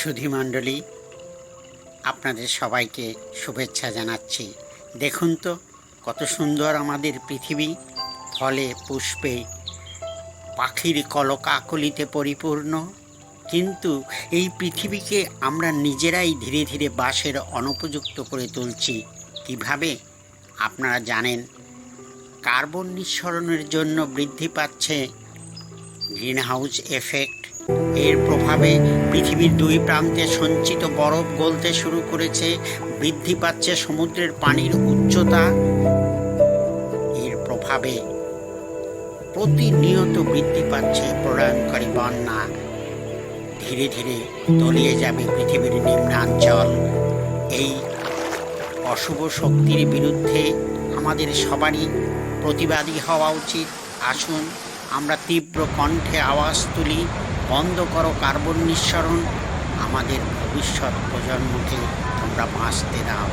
সুধীমণ্ডলী আপনাদের সবাইকে শুভেচ্ছা জানাচ্ছি। দেখুন তো, কত সুন্দর আমাদের পৃথিবী। ফলে পুষ্পে পাখির কলকাকলিতে পরিপূর্ণ। কিন্তু এই পৃথিবীকে আমরা নিজেরাই ধীরে ধীরে বাসের অনুপযুক্ত করে তুলছি। কীভাবে? আপনারা জানেন, কার্বন নিঃসরণের জন্য বৃদ্ধি পাচ্ছে গ্রিনহাউস এফেক্ট। এর প্রভাবে পৃথিবীর দুই প্রান্তে সঞ্চিত বরফ গলতে শুরু করেছে, বৃদ্ধি পাচ্ছে সমুদ্রের পানির উচ্চতা। এর প্রভাবে প্রতিনিয়ত বৃদ্ধি পাচ্ছে প্রলয়ঙ্কারী বন্যা। ধীরে ধীরে তলিয়ে যাবে পৃথিবীর নিম্নাঞ্চল। এই অশুভ শক্তির বিরুদ্ধে আমাদের সবারই প্রতিবাদী হওয়া উচিত। আসুন আমরা তীব্র কণ্ঠে আওয়াজ তুলি, বন্ধ করো কার্বন নিঃসরণ, আমাদের ভবিষ্যৎ প্রজন্মকে তোমরা বাঁচতে দাও।